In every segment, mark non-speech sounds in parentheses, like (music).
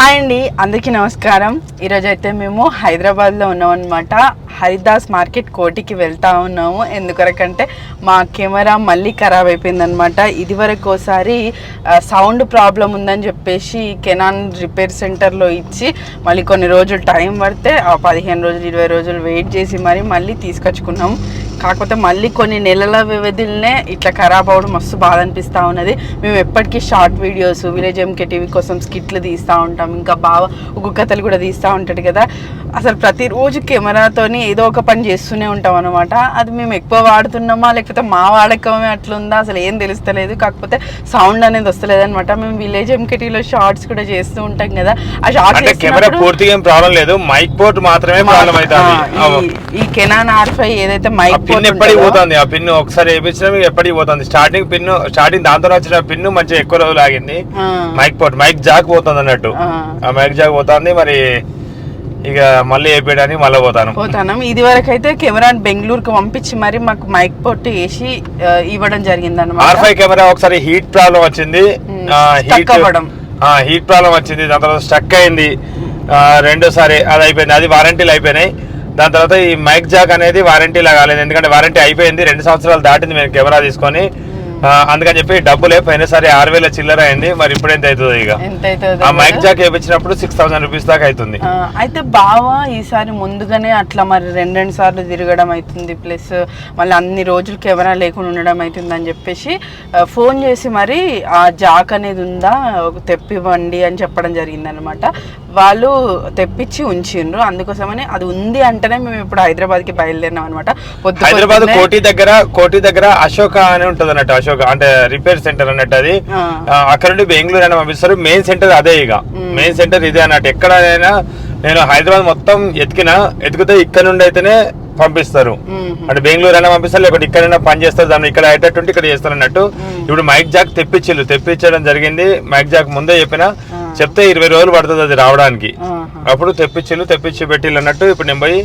Hi అండి అందరికీ నమస్కారం. ఈరోజు అయితే మేము హైదరాబాద్లో ఉన్నాం అనమాట హరిదాస్ మార్కెట్ కోటికి వెళ్తా ఉన్నాము. ఎందుకొరకంటే మా కెమెరా మళ్ళీ ఖరాబ్ అయిపోయిందనమాట ఇది వరకు ఒకసారి సౌండ్ ప్రాబ్లం ఉందని చెప్పేసి కెనాన్ రిపేర్ సెంటర్లో ఇచ్చి మళ్ళీ కొన్ని రోజులు టైం పడితే ఆ పదిహేను రోజులు ఇరవై రోజులు వెయిట్ చేసి మరి మళ్ళీ తీసుకొచ్చుకున్నాం కాకపోతే మళ్ళీ కొన్ని నెలల వ్యవధిలోనే ఇట్లా ఖరాబ్ అవ్వడం మస్తు బాధ అనిపిస్తూ ఉన్నది. మేము ఎప్పటికీ short videos village MK TV కోసం స్కిట్లు తీస్తూ ఉంటాం. ఇంకా బాగా ఉగ్గు కథలు కూడా తీస్తూ ఉంటాడు కదా. అసలు ప్రతిరోజు కెమెరాతోని ఏదో ఒక పని చేస్తూనే ఉంటాం అనమాట అది మేము ఎక్కువ వాడుతున్నామా లేకపోతే మా వాడకమే అట్లుందా? అసలు ఏం తెలుస్తలేదు. కాకపోతే సౌండ్ అనేది వస్తలేదు అనమాట మేము విలేజ్ ఎంకేటీలో షార్ట్స్ కూడా చేస్తూ ఉంటాం కదా. ఆ షార్ట్స్ కెమెరా పూర్తిగా ఏం ప్రాబ్లం లేదు. మైక్ పోర్ట్ మాత్రమే ప్రాబ్లం అవుతుంది ఈ కెనాన్ ఆర్ ఫైవ్ ఏదైతే మైక్ పిన్ ఎప్పటికి పోతుంది? ఆ పిన్ ఒకసారి వేయించినా ఎప్పటికి పోతుంది? స్టార్టింగ్ పిన్ స్టార్టింగ్ దాంతో వచ్చిన పిన్ మంచిగా ఎక్కువ రోజులు ఆగింది. మైక్ పోర్ట్ మైక్ జాక్ పోతుంది అన్నట్టు. ఆ. మైక్ జాక్ పోతుంది మరి ఇక మళ్ళీ వేయడానికి మళ్ళీ పోతాను. పోతాను. ఇది వరకు అయితే కెమెరాని బెంగళూరుకి పంపించి మరి మాకు మైక్ పొట్టు వేసి ఇవ్వడం జరిగింది ఆర్ అనమాట ఫైవ్ కెమెరా ఒకసారి హీట్ ప్రాబ్లం వచ్చింది. హీట్. హీట్ ప్రాబ్లం వచ్చింది. దాని తర్వాత స్టక్ అయింది. రెండోసారి అది అయిపోయింది. అది వారంటీలు అయిపోయినాయి. దాని తర్వాత ఈ మైక్ జాక్ అనేది వారంటీలా కాలేదు. ఎందుకంటే వారంటీ అయిపోయింది రెండు సంవత్సరాలు దాటింది మేము కెమెరా తీసుకొని. ఆ, అందుకని చెప్పి డబ్బులే పోయినసారి ఆరు వేల చిల్లర అయింది మరి ఇప్పుడు ఎంత అవుతుంది ఇక. ఆ మైక్. జాక్ వేయించినప్పుడు సిక్స్ థౌసండ్ రూపీస్ దాకా అవుతుంది. అయితే బావా ఈసారి ముందుగానే అట్లా మరి రెండు రెండు సార్లు తిరగడం అవుతుంది. ప్లస్ మళ్ళీ అన్ని రోజులు కెమెరా లేకుండా ఉండడం అవుతుంది అని చెప్పేసి ఫోన్ చేసి మరి ఆ జాక్ అనేది ఉందా? ఒక తెప్పివ్వండి అని చెప్పడం జరిగింది అనమాట వాళ్ళు తెప్పించి ఉంచిండ్రు. అందుకోసమని అది ఉంది అంటేనే మేము ఇప్పుడు హైదరాబాద్కి బయలుదేరినాం అనమాట హైదరాబాద్ కోటి దగ్గర కోటి దగ్గర అశోక అని ఉంటది అన్నట్టు అశోక అంటే రిపేర్ సెంటర్ అన్నట్టు అది. అక్కడ నుండి బెంగళూరు అని పంపిస్తారు. మెయిన్ సెంటర్ అదే ఇక. మెయిన్ సెంటర్ ఇదే అన్నట్టు. ఎక్కడైనా నేను హైదరాబాద్ మొత్తం ఎతికినా ఎతికితే ఇక్కడ నుండి అయితేనే పంపిస్తారు. అంటే బెంగళూరు అయినా పంపిస్తారు లేకపోతే ఇక్కడైనా పని చేస్తారు. దాన్ని ఇక్కడ అయ్యేటట్టు ఇక్కడ చేస్తారు అన్నట్టు. ఇప్పుడు మైక్ జాక్ తెప్పించిల్లు తెప్పించడం జరిగింది. మైక్ జాక్ ముందే చెప్పిన చెప్తే ఇరవై రోజులు పడుతుంది అది రావడానికి. అప్పుడు తెప్పించిల్లు తెప్పించి పెట్టిల్లు అన్నట్టు ఇప్పుడు నేను పోయి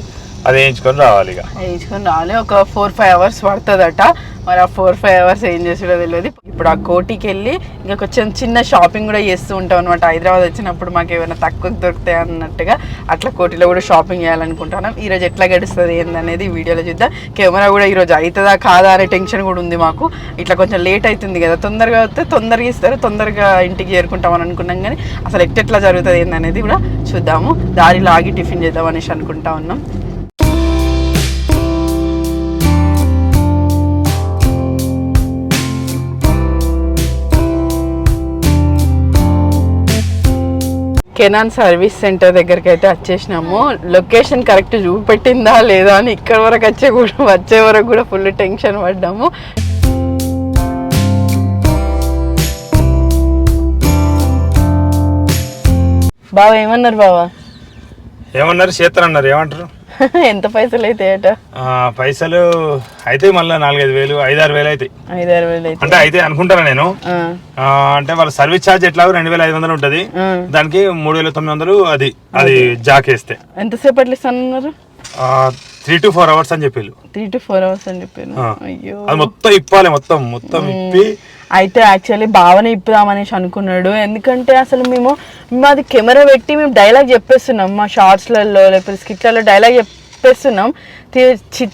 అది వేయించుకొని రావాలి ఇక. వేయించుకొని రావాలి. ఒక ఫోర్ ఫైవ్ అవర్స్ పడుతుందట. మరి ఆ ఫోర్ ఫైవ్ అవర్స్ ఏం చేసాడో తెలియదు ఇప్పుడు ఆ కోటికి వెళ్ళి ఇంకా కొంచెం చిన్న షాపింగ్ కూడా చేస్తూ ఉంటాం అనమాట హైదరాబాద్ వచ్చినప్పుడు మాకు ఏమైనా తక్కువ దొరుకుతాయి అన్నట్టుగా అట్లా కోటిలో కూడా షాపింగ్ చేయాలనుకుంటున్నాం. ఈరోజు ఎట్లా గడుస్తుంది ఏందనేది వీడియోలో చూద్దాం. కెమెరా కూడా ఈరోజు అవుతుందా కాదా అనే టెన్షన్ కూడా ఉంది మాకు. ఇట్లా కొంచెం లేట్ అవుతుంది కదా. తొందరగా వస్తే తొందరగా ఇస్తారు. తొందరగా ఇంటికి చేరుకుంటామని అనుకున్నాం కానీ అసలు ఎట్టెట్లా జరుగుతుంది ఏందనేది కూడా చూద్దాము. దారిలో ఆగి టిఫిన్ చేద్దాం అనేసి అనుకుంటా ఉన్నాం. కెనాన్ సర్వీస్ సెంటర్ దగ్గరికి అయితే వచ్చేసినాము. లొకేషన్ కరెక్ట్ చూపెట్టిందా లేదా అని ఇక్కడ వరకు వచ్చే కూడా వచ్చే వరకు కూడా ఫుల్ టెన్షన్ పడ్డాము. బావా ఏమన్నారు బావా? ఏమన్నారు? చేస్తారు అన్నారు ఏమంటారు? (laughs) ఎంత పైసలు అవుతాయట ఆ, పైసలు అయితే మళ్ళీ నాలుగైదు వేలు ఐదారు వేలు ఐదారు వేలు అయితే అంటే అయితే అనుకుంటాను నేను? అంటే వాళ్ళ సర్వీస్ ఛార్జ్ ఎట్లాగో రెండు వేల ఐదు వందలు ఉంటుంది. దానికి మూడు వేల తొమ్మిది వందలు అది అది జాక్ వేస్తే ఎంతసేపు అట్లా ఇస్తానన్నారు? త్రీ టు ఫోర్ అవర్స్ అని చెప్పి త్రీ టు ఫోర్ అవర్స్ అని చెప్పాను ఆ. అయ్యో. అది మొత్తం ఇప్పాలి మొత్తం మొత్తం ఇప్పి. అయితే యాక్చువల్లీ భావన ఇప్పుదామనేసి అనుకున్నాడు. ఎందుకంటే అసలు మేము మాది కెమెరా పెట్టి మేము డైలాగ్ చెప్పేస్తున్నాం మా షార్ట్స్లలో లేకపోతే స్కిట్లలో డైలాగ్ చెప్పేస్తున్నాం.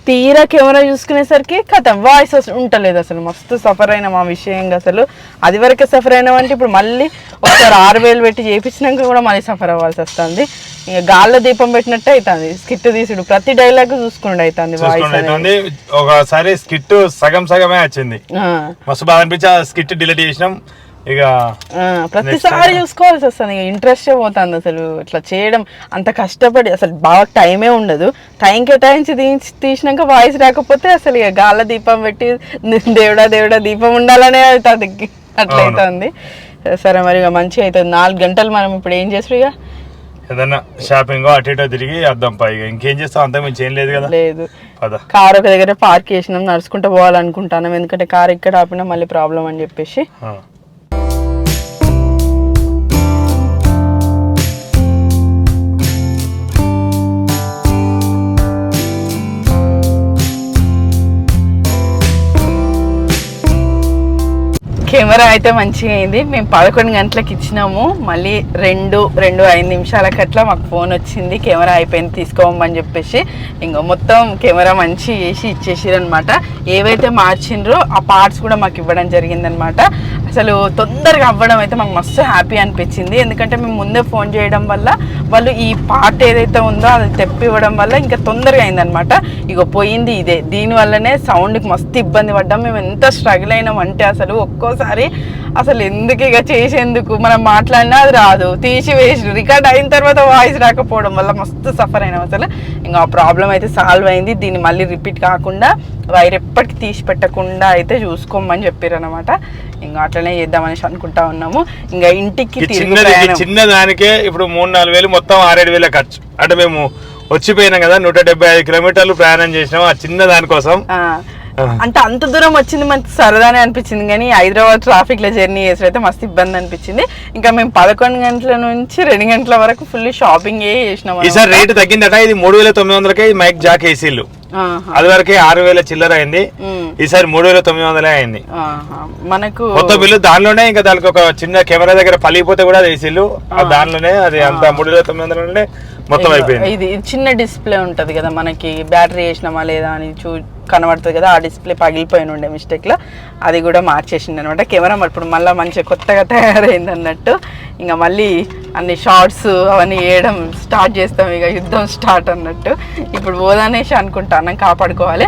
తీరా కెమెరా చూసుకునేసరికి కథం వాయిస్ ఉంటలేదు అసలు. మస్తు సఫర్ అయినాం ఆ విషయంగా అసలు. అది వరకే సఫర్ అయినామంటే ఇప్పుడు మళ్ళీ ఒకసారి ఆరు వేలు పెట్టి చేయించినాక కూడా మళ్ళీ సఫర్ అవ్వాల్సి వస్తుంది. ఇక గాల్లో దీపం పెట్టినట్టు అవుతుంది స్కిట్ తీసుడు. ప్రతి డైలాగ్ చూసుకుంటూ అవుతుంది వాయిస్ చూసుకోండి. ఒకసారి స్కిట్ సగం సగమే వచ్చింది. మస్తు బాగా అనిపించి ఆ స్కిట్ డిలీట్ చేసినాం. ఇక ప్రతిసారి చూసుకోవాల్సి వస్తుంది ఇంట్రెస్ట్ పోతుంది అసలు. ఇట్లా చేయడం అంత కష్టపడి అసలు బాగా టైమే ఉండదు. టైం కేటాయించి తీసి తీసినాక వాయిస్ రాకపోతే అసలు ఇక గాల దీపం పెట్టి దేవుడా దేవుడా దీపం ఉండాలనే అవుతుంది. అట్లా అవును. అవుతుంది సరే మరి ఇక మంచిగా అవుతుంది నాలుగు గంటలు మనం ఇప్పుడు ఏం చేస్తారు ఇక? ఏదన్నా షాపింగ్ అటు ఇటు తిరిగి అద్దాం పై ఇక. ఇంకేం చేస్తాం అంతా మించి ఏం లేదు కదా. లేదు. కార్ ఒక దగ్గర పార్క్ చేసినాం నడుచుకుంటూ పోవాలనుకుంటున్నాం. ఎందుకంటే కార్ ఇక్కడ ఆపినా మళ్ళీ ప్రాబ్లం అని చెప్పేసి. కెమెరా అయితే మంచిగా అయింది. మేము పదకొండు గంటలకు ఇచ్చినాము. మళ్ళీ రెండు రెండు ఐదు నిమిషాలకట్లా మాకు ఫోన్ వచ్చింది. కెమెరా అయిపోయింది తీసుకోమని చెప్పేసి. ఇంకో మొత్తం కెమెరా మంచి చేసి ఇచ్చేసారు అనమాట ఏవైతే మార్చిండ్రో ఆ పార్ట్స్ కూడా మాకు ఇవ్వడం జరిగిందనమాట అసలు తొందరగా అవ్వడం అయితే మాకు మస్తు హ్యాపీ అనిపించింది. ఎందుకంటే మేము ముందే ఫోన్ చేయడం వల్ల వాళ్ళు ఈ పార్ట్ ఏదైతే ఉందో అది తెప్పివ్వడం వల్ల ఇంకా తొందరగా అయిందనమాట ఇక పోయింది ఇదే. దీనివల్లనే సౌండ్కి మస్తు ఇబ్బంది పడ్డాం. మేము ఎంత స్ట్రగుల్ అయినాం అంటే అసలు ఒక్కోసారి అసలు ఎందుకు ఇక చేసేందుకు మనం మాట్లాడినా అది రాదు. తీసి వేసి రికార్డ్ అయిన తర్వాత వాయిస్ రాకపోవడం వల్ల మస్తు సఫర్ అయినాం అసలు. ఇంకా ఆ ప్రాబ్లం అయితే సాల్వ్ అయింది. దీన్ని మళ్ళీ రిపీట్ కాకుండా వైర్ ఎప్పటికీ తీసి పెట్టకుండా అయితే చూసుకోమని చెప్పారు అనమాట ఇంకా అట్లనే చేద్దామనేసి అనుకుంటా ఉన్నాము. ఇంకా ఇంటికి ఈ తిరిగి చిన్నది ఈ ప్రయాణం. చిన్న దానికే ఇప్పుడు మూడు నాలుగు వేలు మొత్తం ఆరేడు వేల ఖర్చు అంటే మేము వచ్చిపోయినాం కదా నూట డెబ్బై ఐదు కిలోమీటర్లు ప్రయాణం చేసినాం ఆ చిన్న దానికోసం. అంటే అంత దూరం వచ్చింది మనకి సరదానే అనిపించింది కానీ హైదరాబాద్ ట్రాఫిక్లో జర్నీ చేసినైతే మస్తు ఇబ్బంది అనిపించింది ఇంకా మేము పదకొండు గంటల నుంచి రెండు గంటల వరకు ఫుల్ షాపింగ్ చేసినాం. ఈసారి రేటు తగ్గిందట ఇది మూడు వేల తొమ్మిది వందలకే మైక్ జాక్ ఏసీలు. అది వరకే ఆరు వేల చిల్లర అయింది. ఈసారి మూడు వేల తొమ్మిది వందలే అయింది. మనకు మొత్తం బిల్లు దానిలోనే ఇంకా దానికి ఒక చిన్న కెమెరా దగ్గర పలిగిపోతే కూడా ఆ దానిలోనే అది అంత మూడు వేల తొమ్మిది వందలనే మొత్తం అయిపోయింది. ఇది చిన్న డిస్ప్లే ఉంటది కదా మనకి. బ్యాటరీ వేసినామా లేదా అని చూ కనబడుతుంది కదా ఆ డిస్ప్లే పగిలిపోయిన ఉండే మిస్టేక్లో. అది కూడా మార్చేసింది అనమాట కెమెరా మరి ఇప్పుడు మళ్ళీ మంచిగా కొత్తగా తయారైంది అన్నట్టు ఇంకా మళ్ళీ అన్ని షార్ట్స్ అవన్నీ వేయడం స్టార్ట్ చేస్తాం ఇక యుద్ధం స్టార్ట్ అన్నట్టు. ఇప్పుడు పోదనేసి అనుకుంటాను కాపాడుకోవాలి.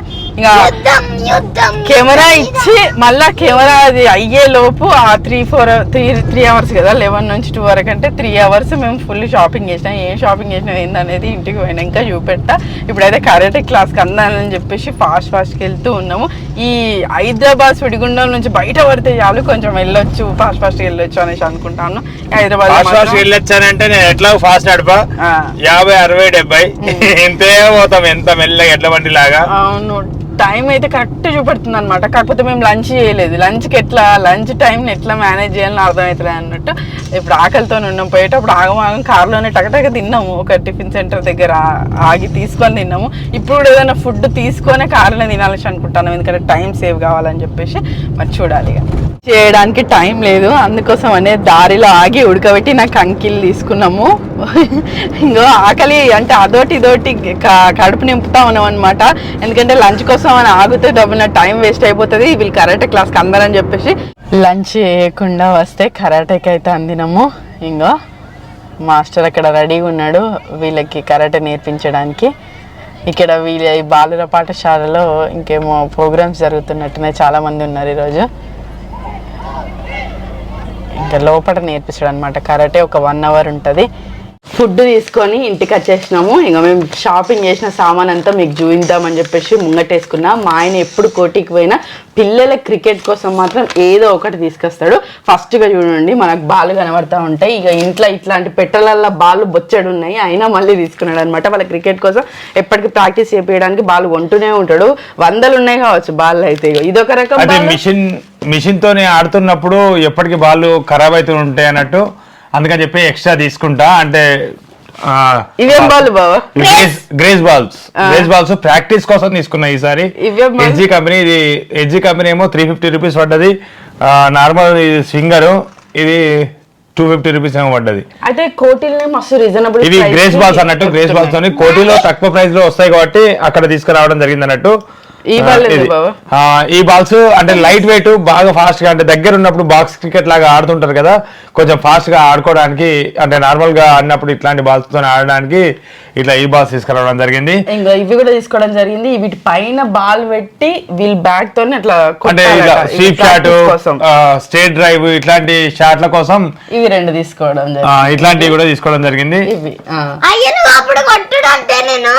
కెమెరా ఇచ్చి మళ్ళా కెమెరా అది అయ్యే లోపు ఆ three four three three hours కదా లెవెన్ నుంచి టూ వరకు అంటే త్రీ అవర్స్ మేము ఫుల్ షాపింగ్ చేసినాం. ఏం షాపింగ్ చేసినాం ఏందనేది ఇంటికి పోయినాక చూపెట్టా ఇప్పుడైతే కరాటే క్లాస్కి అందాలని చెప్పేసి ఫాస్ట్ ఫాస్ట్కి వెళ్తూ ఉన్నాము. ఈ హైదరాబాద్ సుడిగుండం నుంచి బయట పడితే చాలు కొంచెం వెళ్ళొచ్చు ఫాస్ట్ ఫాస్ట్గా వెళ్ళొచ్చు అనేసి అనుకుంటాను. హైదరాబాద్ ఫాస్ట్ ఫాస్ట్ వెళ్ళొచ్చానంటే నేను ఎట్లా ఫాస్ట్ నడపా. యాభై అరవై డెబ్బై. ఇంతే (laughs) పోతాం ఎంత మెల్లగా ఎడ్ల బండి లాగా అవును. టైం అయితే కరెక్ట్ చూపెడుతుంది అనమాట కాకపోతే మేము లంచ్ చేయలేదు. లంచ్కి ఎట్లా లంచ్ టైంని ఎట్లా మేనేజ్ చేయాలని అర్థమవుతుంది అన్నట్టు. ఇప్పుడు ఆకలితో ఉన్నాం. పోయేటప్పుడు ఆగమాగం కారులోనే టకటక తిన్నాము. ఒక టిఫిన్ సెంటర్ దగ్గర ఆగి తీసుకొని తిన్నాము. ఇప్పుడు కూడా ఏదైనా ఫుడ్ తీసుకొని కార్లో తినాలని అనుకుంటాను ఎందుకంటే టైం సేవ్ కావాలని చెప్పేసి మరి చూడాలి ఇక. చేయడానికి టైం లేదు. అందుకోసం అనే దారిలో ఆగి ఉడకబెట్టి నాకు అంకిల్ తీసుకున్నాము. ఇంకో ఆకలి అంటే అదోటి ఇదోటి కడుపు నింపుతా ఉన్నాం అనమాట ఎందుకంటే లంచ్ కోసం అని ఆగితే డబ్బున టైం వేస్ట్ అయిపోతుంది. వీళ్ళు కరాటే క్లాస్కి అందరని చెప్పేసి లంచ్ చేయకుండా వస్తే కరాటేకి అయితే అందినము. ఇంకో మాస్టర్ అక్కడ రెడీగా ఉన్నాడు. వీళ్ళకి కరాటే నేర్పించడానికి. ఇక్కడ వీళ్ళ ఈ బాలుర పాఠశాలలో ఇంకేమో ప్రోగ్రామ్స్ జరుగుతున్నట్టునే చాలామంది ఉన్నారు ఈరోజు. ఇంకా లోపల నేర్పిస్తాడు అనమాట కరాటే ఒక వన్ అవర్ ఉంటుంది. ఫుడ్ తీసుకొని ఇంటికి వచ్చేసినాము. ఇంకా మేము షాపింగ్ చేసిన సామాన్ అంతా మీకు చూపిద్దామని చెప్పేసి ముంగటేసుకున్నా. మా ఆయన ఎప్పుడు కోటికి పోయినా పిల్లల క్రికెట్ కోసం మాత్రం ఏదో ఒకటి తీసుకొస్తాడు. ఫస్ట్గా చూడండి మనకు బాల్ కనబడతా ఉంటాయి. ఇక ఇంట్లో ఇట్లాంటి పెట్టెలల్లో బాల్ బొచ్చడు ఉన్నాయి. అయినా మళ్ళీ తీసుకున్నాడు అనమాట వాళ్ళ క్రికెట్ కోసం ఎప్పటికీ ప్రాక్టీస్ చేపించడానికి బాల్ కొంటూనే ఉంటాడు. వందలు ఉన్నాయి కావచ్చు బాల్ అయితే. ఇదొక రకం మిషన్ మిషన్ తోనే ఆడుతున్నప్పుడు ఎప్పటికి బాల్ ఖరాబ్ అవుతూ ఉంటాయి అన్నట్టు? అందుకని చెప్పి ఎక్స్ట్రా తీసుకుంటా అంటే ఇవేం ball grace grace balls grace balls practice కోసం తీసుకున్నా ఈసారి? ఎడ్జీ కంపెనీ ఇది ఎడ్జీ కంపెనీ ఏమో త్రీ ఫిఫ్టీ రూపీస్ పడ్డది. నార్మల్ స్వింగర్ ఇది టూ ఫిఫ్టీ రూపీస్ ఏమో పడ్డది. అయితే కోటిల్నే మస్తు రీజనబుల్ ఇవి గ్రేస్ బాల్స్ అన్నట్టు గ్రేస్ బాల్స్ తోని కోటిలో తక్కువ ప్రైస్లో వస్తాయి కాబట్టి అక్కడ తీసుకురావడం జరిగింది అన్నట్టు ఈ బాల్స్ అంటే లైట్ వెయిట్ బాగా ఫాస్ట్గా అంటే దగ్గర ఉన్నప్పుడు బాక్స్ క్రికెట్ లాగా ఆడుతుంటారు కదా కొంచెం ఫాస్ట్గా ఆడుకోవడానికి అంటే నార్మల్గా ఆడినప్పుడు ఇట్లాంటి బాల్స్తో ఆడడానికి ఇట్లా ఈ బాల్స్ తీసుకురావడం జరిగింది. ఇంకా ఇవి కూడా తీసుకోవడం జరిగింది. వీటి పైన బాల్ పెట్టి వీల్ బ్యాట్ తోని అట్లా అంటే స్వీప్ షాట్ స్టేట్ డ్రైవ్ ఇట్లాంటి షాట్ల కోసం ఇవి రెండు తీసుకోవడం ఇట్లాంటివి కూడా తీసుకోవడం జరిగింది. అప్పుడు కొట్టుడు అంటే నేను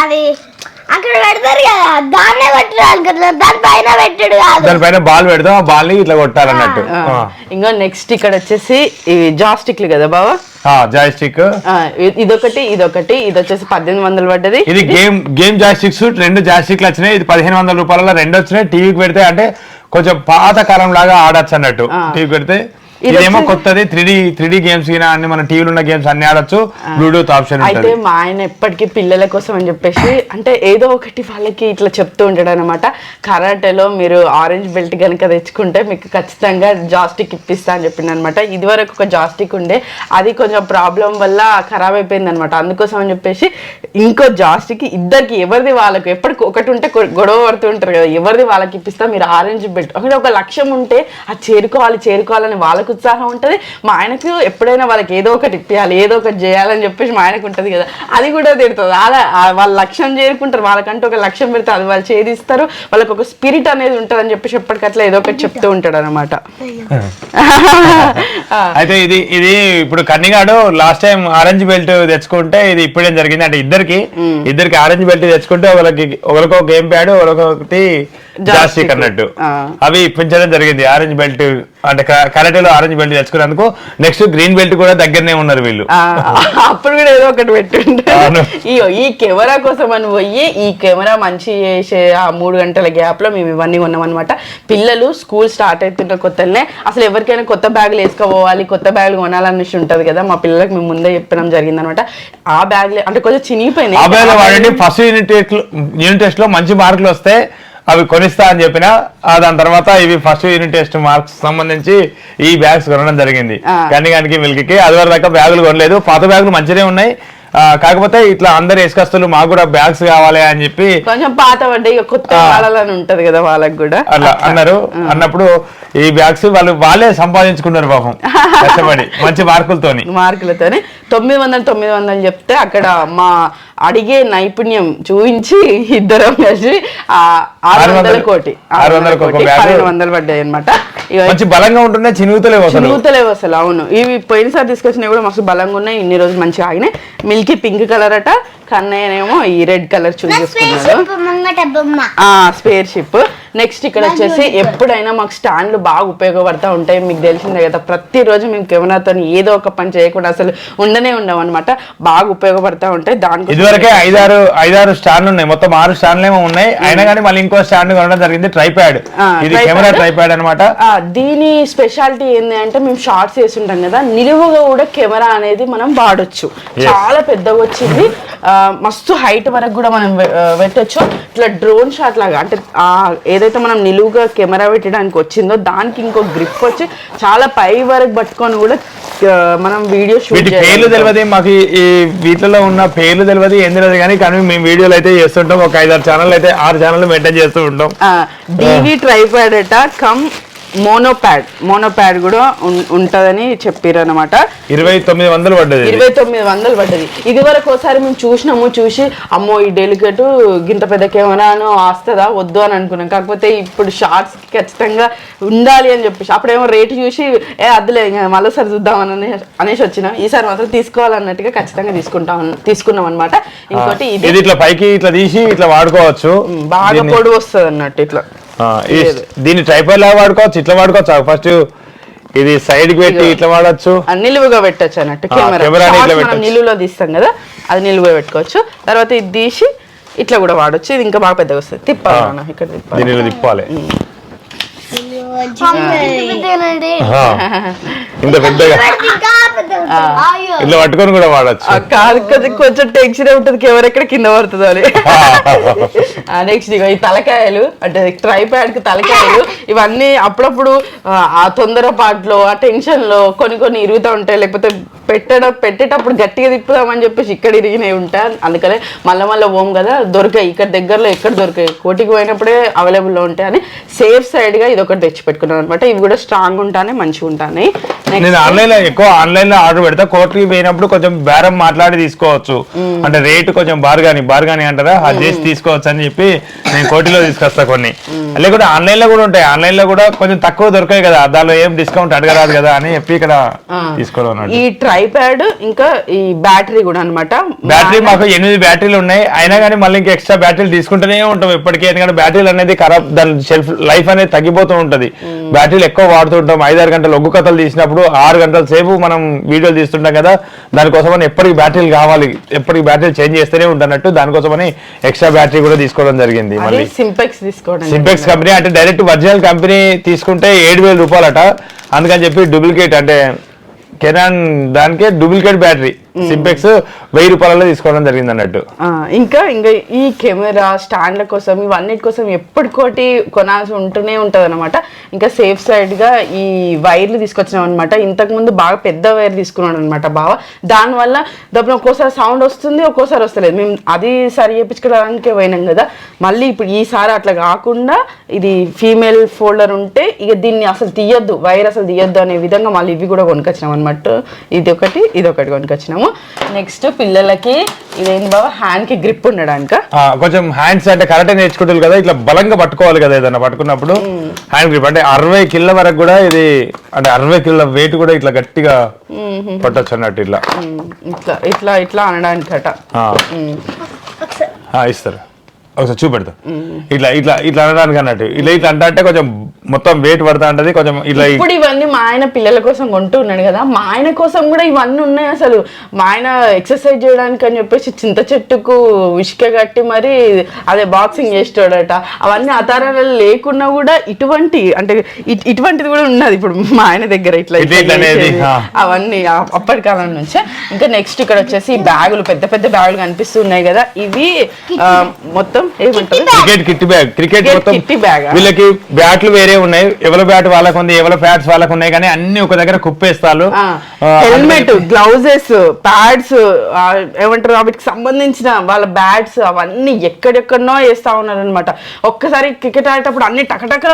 అది అక్కడ పెడతారు కదా దాన్నే కొట్టుడు కదా దాని పైన పెట్టుడు కాదు. దానిపైన బాల్ పెడతాం ఆ బాల్ని ఇట్లా కొట్టాలన్నట్టు. ఇంకా నెక్స్ట్ ఇక్కడ వచ్చేసి ఇవి జాస్టిక్లు కదా బావా? జాయ్ స్టిక్ ఇదొకటి ఇదొకటి ఇది వచ్చేసి పద్దెనిమిది వందలు పడ్డది. ఇది గేమ్ గేమ్ జాస్టిక్స్ రెండు జాస్టిక్లు వచ్చినాయి ఇది పదిహేను వందల రూపాయల రెండు వచ్చినాయి టీవీకి పెడితే అంటే కొంచెం పాత కాలం లాగా ఆడొచ్చు అన్నట్టు. టీవీకి పెడితే ఇదేమో కొత్తది three D three D games అన్ని మన టీవీలో ఉన్న గేమ్స్ అన్ని ఆడొచ్చు బ్లూటూత్ ఆప్షన్ అయితే మా ఆయన ఎప్పటికీ పిల్లల కోసం అని చెప్పేసి అంటే ఏదో ఒకటి వాళ్ళకి ఇట్లా చెప్తూ ఉంటాడు అనమాట కరాటేలో మీరు ఆరెంజ్ బెల్ట్ కనుక తెచ్చుకుంటే మీకు ఖచ్చితంగా జాస్టిక్ ఇప్పిస్తా అని చెప్పింది అనమాట ఇదివరకు ఒక జాస్టిక్ ఉండే అది కొంచెం ప్రాబ్లం వల్ల ఖరాబ్ అయిపోయింది అనమాట అందుకోసం అని చెప్పేసి ఇంకో జాస్టిక్ ఇద్దరికి ఎవరిది వాళ్ళకు ఎప్పటికి ఒకటి ఉంటే గొడవ పడుతూ ఉంటారు కదా ఎవరిది వాళ్ళకి ఇప్పిస్తా మీరు ఆరెంజ్ బెల్ట్ ఒకటి ఒక లక్ష్యం ఉంటే అది చేరుకోవాలి చేరుకోవాలని వాళ్ళకు ఉత్సాహం ఉంటుంది. మా ఆయనకు ఎప్పుడైనా వాళ్ళకి ఏదో ఒకటి ఇప్పించాలి ఏదో ఒకటి చేయాలని చెప్పేసి మా ఆయనకు ఉంటుంది కదా. అది కూడా తిడుతుంది. అలా వాళ్ళ లక్ష్యం చేరుకుంటారు. వాళ్ళకంటూ ఒక లక్ష్యం పెడితే అది వాళ్ళు ఛేదిస్తారు. వాళ్ళకి ఒక స్పిరిట్ అనేది ఉంటుంది అని చెప్పేసి ఎప్పటికట్లా ఏదో ఒకటి చెప్తూ ఉంటాడు అనమాట అయితే ఇది ఇది ఇప్పుడు కన్నిగాడు లాస్ట్ టైం ఆరెంజ్ బెల్ట్ తెచ్చుకుంటే ఇది ఇప్పుడేం జరిగింది అంటే ఇద్దరికి ఇద్దరికి ఆరెంజ్ బెల్ట్ తెచ్చుకుంటే ఒకరికి ఒకరికో గేమ్ ప్యాడ్ ఒకరికొకటి జాస్టిక్ అన్నట్టు. అవి ఇప్పించడం జరిగింది ఆరెంజ్ బెల్ట్ అంటే కరాటేలో ఆరెంజ్ బెల్ట్ తెచ్చుకున్నందుకు నెక్స్ట్ గ్రీన్ బెల్ట్ కూడా దగ్గరనే ఉన్నారు వీళ్ళు. అప్పుడు కూడా ఏదో ఒకటి పెట్టుంటే అవును. ఇయ్యో ఈ కెమెరా కోసం అని పోయి ఈ కెమెరా మంచి చేసే ఆ మూడు గంటల గ్యాప్లో మేము ఇవన్నీ ఉన్నాం అనమాట పిల్లలు స్కూల్ స్టార్ట్ అవుతున్న కొత్తనే అసలు ఎవరికైనా కొత్త బ్యాగులు వేసుకోవాలి కొత్త బ్యాగులు కొనాలనేసి ఉంటది కదా మా పిల్లలకు మేము ముందే చెప్పడం జరిగింది అనమాట ఆ బ్యాగులు అంటే కొంచెం చినిగిపోయినాయి. ఫస్ట్ యూనిట్ యూనిట్ టెస్ట్లో మంచి మార్కులు వస్తే అవి కొనిస్తా అని చెప్పిన దాని తర్వాత ఇవి ఫస్ట్ యూనిట్ టెస్ట్ మార్క్స్ సంబంధించి ఈ బ్యాగ్స్ కొనడం జరిగింది. కన్నిగానికి మిల్క్కి అది వరకు దాకా బ్యాగులు కొనలేదు. పాత బ్యాగులు మంచిగానే ఉన్నాయి. కాకపోతే ఇట్లా అందరు వేసుకస్తులు మాకు కూడా బ్యాగ్స్ కావాలి అని చెప్పి కొంచెం పాత కొత్త ఉంటది కదా వాళ్ళకి కూడా. అట్లా అన్నారు. అన్నప్పుడు ఈ బ్యాగ్స్ వాళ్ళు వాళ్ళే సంపాదించుకున్నారు పాపం. కష్టపడి. (laughs) మంచి మార్కులతోని. మార్కులతోనే. తొమ్మిది వందలు తొమ్మిది వందలు చెప్తే అక్కడ మా అడిగే నైపుణ్యం చూపించి ఇద్దరం కలిసి ఆరు వందల కోటి ఆరు వందల కోటి. పన్నెండు వందలు పడ్డాయి అనమాట మంచి బలంగా ఉంటుండే చినుగుతలేవు అసలు. చిరుగుతలేవు అసలు అవును. ఇవి పోయినసారి తీసుకొచ్చినవి కూడా మస్తు బలంగా ఉన్నాయి ఇన్ని రోజులు మంచిగా ఆగినాయి. మిల్కీ పింక్ కలర్ అట కన్నయ్యనేమో ఈ రెడ్ కలర్ చూస్ చేసుకున్నాడు. ముంగట బొమ్మ. ఆ స్పేర్ షిప్. నెక్స్ట్ ఇక్కడ వచ్చేసి ఎప్పుడైనా మాకు స్టాండ్లు బాగా ఉపయోగపడతా ఉంటాయి. మీకు తెలిసిందే కదా ప్రతిరోజు మేము కెమెరాతో ఏదో ఒక పని చేయకుండా అసలు ఉండనే ఉండవు అనమాట బాగా ఉపయోగపడతా ఉంటాయి. దానికి ఇదివరకే ఐదారు ఐదారు స్టాండ్లు ఉన్నాయి. మొత్తం ఆరు స్టాండ్లు ఏమో ఉన్నాయి అయినా కానీ మళ్ళీ ఇంకో స్టాండ్ కొనడం జరిగింది ట్రైప్యాడ్. ఇది. కెమెరా ట్రైప్యాడ్ అనమాట ఆ, దీని స్పెషాలిటీ ఏంటి అంటే మేము షార్ట్స్ వేస్తుంటాం కదా నిలువుగా కూడా కెమెరా అనేది మనం వాడొచ్చు. చాలా పెద్దగా వచ్చింది. ఆ, మస్తు హైట్ వరకు కూడా మనం పెట్టొచ్చు. ఇట్లా డ్రోన్ షాట్ లాగా అంటే ఆ, ఏదైతే మనం నిలువుగా కెమెరా పెట్టడానికి వచ్చిందో దానికి ఇంకో గ్రిప్ వచ్చి చాలా పై వరకు పట్టుకొని కూడా మనం వీడియో షూట్ పేర్లు తెలియదు మాకు ఈ- వీటిలో ఉన్న పేర్లు తెలియదు ఏం తెలియదు కానీ కానీ మేము వీడియోలు అయితే చేస్తుంటాం. ఒక ఐదారు ఛానల్ అయితే ఆరు ఛానల్ మెయింటైన్ చేస్తూ ఉంటాం. డివి అట కమ్ మోనోప్యాడ్ మోనోప్యాడ్ కూడా ఉంటదని చెప్పారు అనమాట ఇరవై తొమ్మిది వందలు పడ్డది. ఇరవై తొమ్మిది వందలు పడ్డది. ఇది వరకు ఒకసారి మేము చూసినాము చూసి అమ్మో ఈ డెలికేట్ గింత పెద్ద కెమెరాను వస్తుందా వద్దు అని అనుకున్నాం. కాకపోతే ఇప్పుడు షార్ట్స్ ఖచ్చితంగా ఉండాలి అని చెప్పేసి అప్పుడేమో రేటు చూసి ఏ అద్దులే మళ్ళీసారి చూద్దామని అనే- అనేసి వచ్చినాం. ఈసారి మాత్రం తీసుకోవాలన్నట్టుగా ఖచ్చితంగా తీసుకుంటాం తీసుకున్నాం అనమాట ఇంకోటి ఇది. ఇట్లా పైకి ఇట్లా తీసి ఇట్లా వాడుకోవచ్చు. బాగా పొడి వస్తుంది అన్నట్టు ఇట్లా. దీన్ని ట్రైపర్ లాగా వాడుకోవచ్చు ఇట్లా వాడుకోవచ్చు. ఫస్ట్ ఇది సైడ్కి పెట్టి ఇట్లా వాడచ్చు. నిలువుగా పెట్టొచ్చు అన్నట్టు కెమెరా. మనం పెట్టొచ్చు. నిలువులో తీస్తాం కదా అది నిలువుగా పెట్టుకోవచ్చు. తర్వాత ఇది తీసి ఇట్లా కూడా వాడొచ్చు. ఇది ఇంకా బాగా పెద్దగా వస్తుంది. తిప్పాలి ఇక్కడ తిప్పాలి. ఇంత పెద్దగా. ఇట్లా పట్టుకొని కూడా వాడచ్చు. ఆ, కాదు కదా కొంచెం టెన్షన్ ఉంటుంది. కెమెరా ఎక్కడ కింద పడుతుందో అని. నెక్స్ట్ ఇగో ఈ తలకాయలు అంటే ట్రైప్యాడ్కి తలకాయలు ఇవన్నీ అప్పుడప్పుడు ఆ, ఆ తొందరపాట్లో ఆ టెన్షన్లో కొన్ని కొన్ని ఇరుగుతూ ఉంటాయి. లేకపోతే పెట్టడం పెట్టేటప్పుడు గట్టిగా తిప్పుదామని చెప్పేసి ఇక్కడ ఇరిగినవి ఉంటాయి అందుకనే మళ్ళీ మళ్ళీ ఓం కదా దొరికాయి. ఇక్కడ దగ్గరలో ఎక్కడ దొరికాయి? కోటికి పోయినప్పుడే అవైలబుల్లో ఉంటాయి అని సేఫ్ సైడ్గా ఇది ఒకటి తెచ్చి పెట్టుకున్నాను అనమాట. ఇవి కూడా స్ట్రాంగ్ ఉంటానే మంచిగా ఉంటాయి నేను ఆన్లైన్లో ఎక్కువ ఆన్లైన్లో ఆర్డర్ పెడతా. కోర్టుకి పోయినప్పుడు కొంచెం బేరం మాట్లాడి తీసుకోవచ్చు. అంటే రేటు కొంచెం బార్గాని బార్గాని అంటారా? అది చేసి తీసుకోవచ్చు అని చెప్పి నేను కోటిలో తీసుకొస్తా కొన్ని. లేకుంటే ఆన్లైన్లో కూడా ఉంటాయి. ఆన్లైన్లో కూడా కొంచెం తక్కువ దొరకాయి కదా. దానిలో ఏం డిస్కౌంట్ అడగరాదు కదా అని చెప్పి ఇక్కడ తీసుకోవడం ఈ ట్రైప్యాడ్ ఇంకా ఈ బ్యాటరీ కూడా అనమాట బ్యాటరీ మాకు ఎనిమిది బ్యాటరీలు ఉన్నాయి. అయినా కానీ మళ్ళీ ఇంకా ఎక్స్ట్రా బ్యాటరీలు తీసుకుంటూనే ఉంటాం ఎప్పటికీ. ఎందుకంటే బ్యాటరీలు అనేది ఖరాబ్ దాని షెల్ఫ్ లైఫ్ అనేది తగ్గిపోతూ ఉంటది. బ్యాటరీలు ఎక్కువ వాడుతూ ఉంటాం. ఐదారు గంటలు ఒగ్గు కథలు తీసినప్పుడు ఆరు గంటల సేపు మనం వీడియోలు తీస్తుంటాం కదా. దానికోసమని ఎప్పటికి బ్యాటరీలు కావాలి. ఎప్పటికి బ్యాటరీలు చేంజ్ చేస్తూనే ఉంటానట్టు దానికోసమని ఎక్స్ట్రా బ్యాటరీ కూడా తీసుకుంటాం తీసుకోవడం జరిగింది మళ్ళీ. సింపెక్స్ తీసుకోవడం సింపెక్స్ కంపెనీ అంటే డైరెక్ట్ ఒరిజినల్ కంపెనీ తీసుకుంటే ఏడు వేల రూపాయలట. అందుకని చెప్పి డూప్లికేట్ అంటే కెనాన్ దానికే డూప్లికేట్ బ్యాటరీ Mm. సింపెక్స్ వెయ్యి రూపాయలలో తీసుకోవడం జరిగింది అన్నట్టు. ఇంకా ఇంకా ఈ కెమెరా స్టాండ్ల కోసం ఇవన్నిటి కోసం ఎప్పటికోటి కొనాల్సి ఉంటూనే ఉంటుంది అనమాట ఇంకా సేఫ్ సైడ్గా ఈ వైర్లు తీసుకొచ్చినాం అనమాట ఇంతకు ముందు బాగా పెద్ద వైర్ తీసుకున్నాడు అనమాట బావ. దానివల్ల దప్పుడు ఒక్కోసారి సౌండ్ వస్తుంది ఒక్కోసారి వస్తలేదు. మేము అది సరి చేయించుకోవడానికే పోయినాం కదా. మళ్ళీ ఇప్పుడు ఈసారి అట్లా కాకుండా ఇది ఫీమేల్ ఫోల్డర్ ఉంటే ఇక దీన్ని అసలు తీయొద్దు. వైర్ అసలు తీయొద్దు అనే విధంగా మళ్ళీ ఇవి కూడా కొనుకొచ్చినాం అనమాట ఇది ఒకటి ఇది ఒకటి కొనుకొచ్చినాము. నెక్స్ట్ పిల్లలకి ఇదేం బావ హ్యాండ్కి గ్రిప్ ఉండడానిక? కొంచెం హ్యాండ్స్ అంటే కరెక్ట్ నేర్చుకుంటారు కదా ఇట్లా బలంగా పట్టుకోవాలి కదా ఏదైనా పట్టుకున్నప్పుడు. హ్యాండ్ గ్రిప్ అంటే అరవై కిలో వరకు కూడా ఇది అంటే అరవై కిలో వెయిట్ కూడా ఇట్లా గట్టిగా పట్టొచ్చు అన్నట్టు ఇట్లా. ఇట్లా ఇట్లా ఇట్లా అనడానికట. ఇస్తారు. ఒకసారి చూపెడతా. ఇట్లా ఇట్లా ఇట్లా అనడానికి అన్నట్టు. ఇట్లా ఇట్లా అంటే అంటే కొంచెం మొత్తం వెయిట్ పడతా ఉంటది కొంచెం ఇట్లా ఇప్పుడు ఇవన్నీ మా ఆయన పిల్లల కోసం కొంటూ ఉన్నాడు కదా మా ఆయన కోసం కూడా ఇవన్నీ ఉన్నాయి అసలు. మా ఆయన ఎక్సర్సైజ్ చేయడానికి అని చెప్పేసి చింత చెట్టుకు ఇసుక కట్టి మరి అదే బాక్సింగ్ చేస్తాడట. అవన్నీ ఆధారాలు లేకున్నా కూడా ఇటువంటి అంటే ఇట్- ఇటువంటిది కూడా ఉన్నది ఇప్పుడు మా ఆయన దగ్గర ఇట్లా. అవన్నీ అప్పటి కాలం నుంచే. ఇంకా నెక్స్ట్ ఇక్కడ వచ్చేసి బ్యాగులు పెద్ద పెద్ద బ్యాగులు కనిపిస్తున్నాయి కదా. ఇవి ఆ, మొత్తం ఏమంటారు? క్రికెట్ కిట్ బ్యాగ్ క్రికెట్ మొత్తం? వీళ్ళకి బ్యాట్లు వేరే ఉన్నాయి ఎవరి బ్యాట్ వాళ్ళకు ఉంది ఎవరి ప్యాడ్స్ వాళ్ళకు ఉన్నాయి కానీ అన్ని ఒక దగ్గర కుప్పేస్తారు. హెల్మెట్ గ్లౌజెస్ ప్యాడ్స్ ఏమంటారు వాటికి సంబంధించిన వాళ్ళ బ్యాట్స్ అవన్నీ ఎక్కడెక్కడనో వేస్తా ఉన్నారు అనమాట ఒక్కసారి క్రికెట్ ఆడేటప్పుడు అన్ని టకటక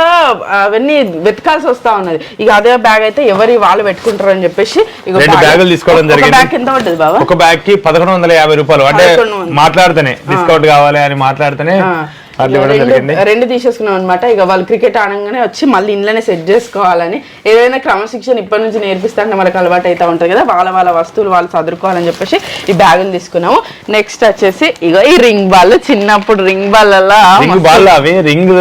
అవన్నీ వెతకాల్సి వస్తా ఉన్నది. ఇక అదే బ్యాగ్ అయితే ఎవరి వాళ్ళు పెట్టుకుంటారు అని చెప్పేసి రెండు బ్యాగులు తీసుకోవడం జరిగింది. ఒక బ్యాగ్కి పదకొండు వందల యాభై రూపాయలు. అంటే 1100. మాట్లాడితేనే డిస్కౌంట్ కావాలి అని మాట్లాడితేనే ఇవ్వడం రెండు- తీసేసుకున్నాం అనమాట ఇక వాళ్ళు క్రికెట్ ఆడంగానే వచ్చి మళ్ళీ ఇంట్లోనే సెట్ చేసుకోవాలని. ఏదైనా క్రమశిక్షణ ఇప్పటి నుంచి నేర్పిస్తాంటే మనకు అలవాటు అవుతా ఉంటుంది కదా. వాళ్ళ వాళ్ళ వస్తువులు వాళ్ళు చదువుకోవాలని చెప్పేసి ఈ బ్యాగులు తీసుకున్నాము. నెక్స్ట్ వచ్చేసి ఇగో ఈ రింగ్ బాల్. చిన్నప్పుడు రింగ్ బాల్ రింగ్ బాల్ అవి? రింగ్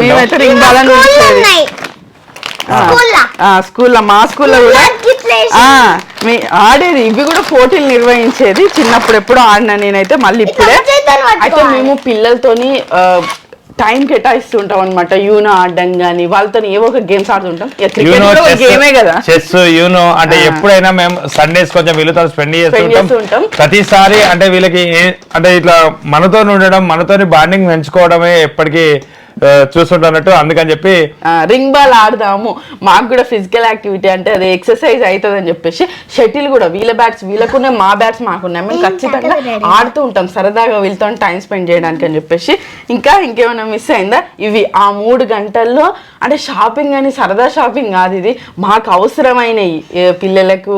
మేమైతే రింగ్ బాల్ అని స్కూల్లో ఆ. స్కూల్లో. మా స్కూల్లో కూడా మీ ఆడేది ఇవి కూడా పోటీలు నిర్వహించేది చిన్నప్పుడు ఎప్పుడో ఆడినా నేనైతే మళ్ళీ ఇప్పుడే. అయితే మేము పిల్లలతోని టైం కేటాయిస్తుంటాం అనమాట యూనో ఆడడం కానీ వాళ్ళతో ఏవో ఒక గేమ్స్ ఆడుతుంటాం. గేమే కదా. చెస్ యూనో అంటే ఎప్పుడైనా మేము సండేస్ కొంచెం వీళ్ళతో స్పెండ్ చేస్తుంటాం. ఉంటాం. ప్రతిసారి అంటే వీళ్ళకి అంటే ఇట్లా మనతో ఉండడం మనతోని బాండింగ్ పెంచుకోవడమే ఎప్పటికీ చూస్తుంటున్నట్టు అందుకని చెప్పి రింగ్ బాల్ ఆడదాము. మాకు కూడా ఫిజికల్ యాక్టివిటీ అంటే అది ఎక్సర్సైజ్ అవుతుంది అని చెప్పేసి షటిల్ కూడా వీళ్ళ బ్యాట్స్ వీళ్ళకున్నాయి మా బ్యాట్స్ మాకున్నాయి. మేము ఖచ్చితంగా ఆడుతూ ఉంటాం. సరదాగా వీళ్ళతో టైం స్పెండ్ చేయడానికి అని చెప్పేసి. ఇంకా ఇంకేమైనా మిస్ అయిందా? ఇవి ఆ మూడు గంటల్లో అంటే షాపింగ్ అని సరదా షాపింగ్ కాదు ఇది. మాకు అవసరమైనవి పిల్లలకు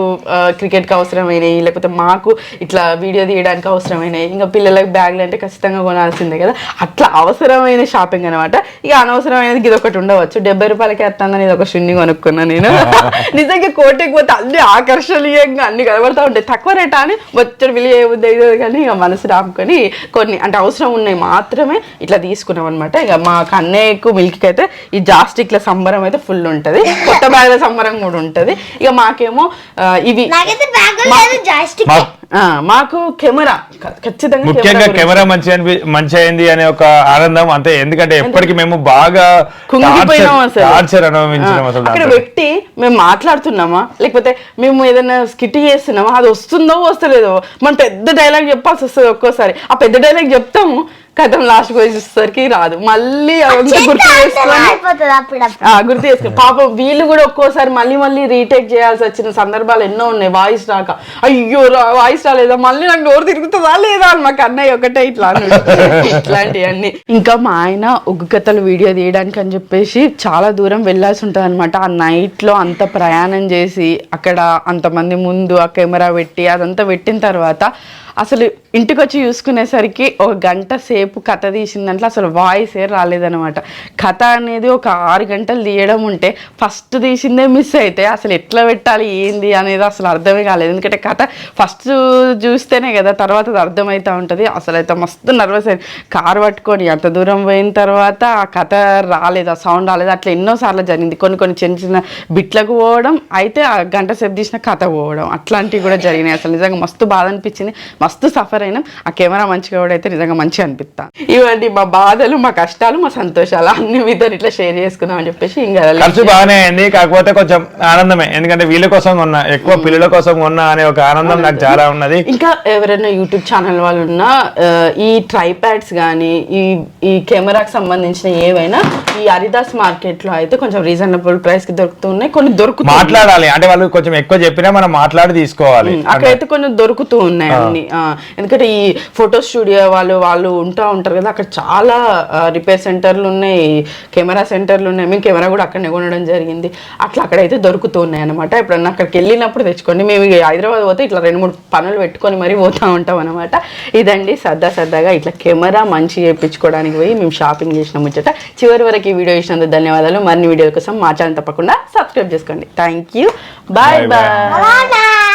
క్రికెట్కి అవసరమైనవి లేకపోతే మాకు ఇట్లా వీడియో తీయడానికి అవసరమైనవి ఇంకా పిల్లలకు బ్యాగ్లు అంటే ఖచ్చితంగా కొనాల్సిందే కదా. అట్లా అవసరమైన షాపింగ్ అనమాట ఇక అనవసరమైనది ఇది ఒకటి ఉండవచ్చు. డెబ్బై రూపాయలకి వేస్తానని ఇది ఒక షున్ని కొనుక్కున్నా నేను. (laughs) నిజంగా కోటికి పోతే అన్ని ఆకర్షణీయంగా అన్ని కనబడతా ఉంటాయి. తక్కువ రేట అని వచ్చాడు విలువ ఏముంది కానీ ఇక మనసు రాపుకొని కొన్ని అంటే అవసరం ఉన్నాయి మాత్రమే ఇట్లా తీసుకున్నాం అనమాట ఇక మా కన్నయ్యకు మిల్క్కి అయితే ఈ జాస్టిక్ల సంబరం అయితే ఫుల్ ఉంటది. కొత్త బ్యాగ్ల సంబరం కూడా ఉంటది. ఇక మాకేమో ఇవి నాకైతే బ్యాగ్ మా- లేదు జాస్టిక్. మా- ఆ, మాకు కెమెరా. ఖచ్చితంగా. కెమెరా మంచి మంచి అయింది అనే ఒక ఆనందం. అంతే ఎందుకంటే ఎప్పటికీ మేము బాగా టార్చర్ అనుభవించినాం అసలు అక్కడ. పెట్టి మేము మాట్లాడుతున్నామా? లేకపోతే మేము ఏదైనా స్కిట్ చేస్తున్నామా? అది వస్తుందో వస్తలేదో? మనం పెద్ద డైలాగ్ చెప్పాల్సి వస్తుంది ఒక్కోసారి. ఆ పెద్ద డైలాగ్ చెప్తాము కథం లాస్ట్ వచ్చేసరికి రాదు. మళ్ళీ అవంతా గుర్తు చేసుకొని గుర్తు చేసుకుని. పాపం వీళ్ళు కూడా ఒక్కోసారి మళ్ళీ మళ్ళీ రీటేక్ చేయాల్సి వచ్చిన సందర్భాలు ఎన్నో ఉన్నాయి. వాయిస్ రాక. అయ్యో వాయిస్ రాలేదా? మళ్ళీ నాకు నోరు తిరుగుతుందా? లేదా? అని మాకు అన్నయ్య ఒకటే ఇట్లా ఇట్లాంటివన్నీ. ఇంకా మా ఆయన ఉగ్గు కథలు వీడియో తీయడానికి అని చెప్పేసి చాలా దూరం వెళ్ళాల్సి ఉంటుంది అనమాట ఆ నైట్లో అంత ప్రయాణం చేసి అక్కడ అంతమంది ముందు ఆ కెమెరా పెట్టి అదంతా పెట్టిన తర్వాత అసలు ఇంటికి వచ్చి చూసుకునేసరికి ఒక గంట సేపు కథ తీసిన దాంట్లో అసలు వాయిస్ ఏ రాలేదనమాట కథ అనేది ఒక ఆరు గంటలు తీయడం ఉంటే ఫస్ట్ తీసిందే మిస్ అయితే అసలు ఎట్లా పెట్టాలి ఏంది అనేది అసలు అర్థమే కాలేదు. ఎందుకంటే కథ ఫస్ట్ చూస్తేనే కదా తర్వాత అది అర్థమవుతూ ఉంటుంది. అసలు అయితే మస్తు నర్వస్ అయింది కారు పట్టుకొని అంత దూరం పోయిన తర్వాత ఆ కథ రాలేదు ఆ సౌండ్ రాలేదు. అట్లా ఎన్నోసార్లు జరిగింది. కొన్ని కొన్ని చిన్న చిన్న బిట్లకు పోవడం అయితే ఆ గంట సేపు తీసిన కథ పోవడం. అట్లాంటివి కూడా జరిగినాయి. అసలు నిజంగా మస్తు బాధ అనిపించింది. మస్తు సఫర్ అయినాం ఆ కెమెరా మంచిగా కూడా అయితే నిజంగా మంచిగా చెప్తాను ఇవన్నీ మా బాధలు మా కష్టాలు మా సంతోషాలు అన్ని మీతో ఇట్లా షేర్ చేసుకుందాం అని చెప్పేసి ఇంకా ఖర్చు బాగానే అయింది కాకపోతే కొంచెం ఆనందమే. ఎందుకంటే వీళ్ళ కోసం కొన్నా ఎక్కువ పిల్లల కోసం కొన్నా అనే ఒక ఆనందం నాకు చాలా ఉన్నది. ఇంకా ఎవరైనా యూట్యూబ్ ఛానల్ వాళ్ళు ఉన్నా ఈ ట్రైప్యాడ్స్ కానీ ఈ ఈ కెమెరాకి సంబంధించిన ఏవైనా ఈ హరిదాస్ మార్కెట్లో అయితే కొంచెం రీజనబుల్ ప్రైస్కి దొరుకుతున్నాయి కొన్ని దొరుకుతున్నాయి. మాట్లాడాలి. అంటే వాళ్ళు కొంచెం ఎక్కువ చెప్పినా మనం మాట్లాడి తీసుకోవాలి. అక్కడైతే కొంచెం దొరుకుతూ ఉన్నాయి అన్ని. ఎందుకంటే ఈ ఫోటో స్టూడియో వాళ్ళు వాళ్ళు ఉంటా ఉంటారు కదా అక్కడ చాలా రిపేర్ సెంటర్లు ఉన్నాయి కెమెరా సెంటర్లు ఉన్నాయి. మేము కెమెరా కూడా అక్కడనే కొనడం జరిగింది. అట్లా అక్కడైతే దొరుకుతూ ఉన్నాయి అనమాట ఎప్పుడన్నా అక్కడికి వెళ్ళినప్పుడు తెచ్చుకోండి. మేము హైదరాబాద్ పోతే ఇట్లా రెండు మూడు పనులు పెట్టుకొని మరీ పోతూ ఉంటాం అనమాట ఇదండి సరదా సరదాగా ఇట్లా కెమెరా మంచి చేయించుకోవడానికి పోయి మేము షాపింగ్ చేసిన ముచ్చట. చివరి వరకు ఈ వీడియో ఇచ్చినందుకు ధన్యవాదాలు. మరిన్ని వీడియోల కోసం మా ఛానల్ తప్పకుండా సబ్స్క్రైబ్ చేసుకోండి. Thank you. Bye bye.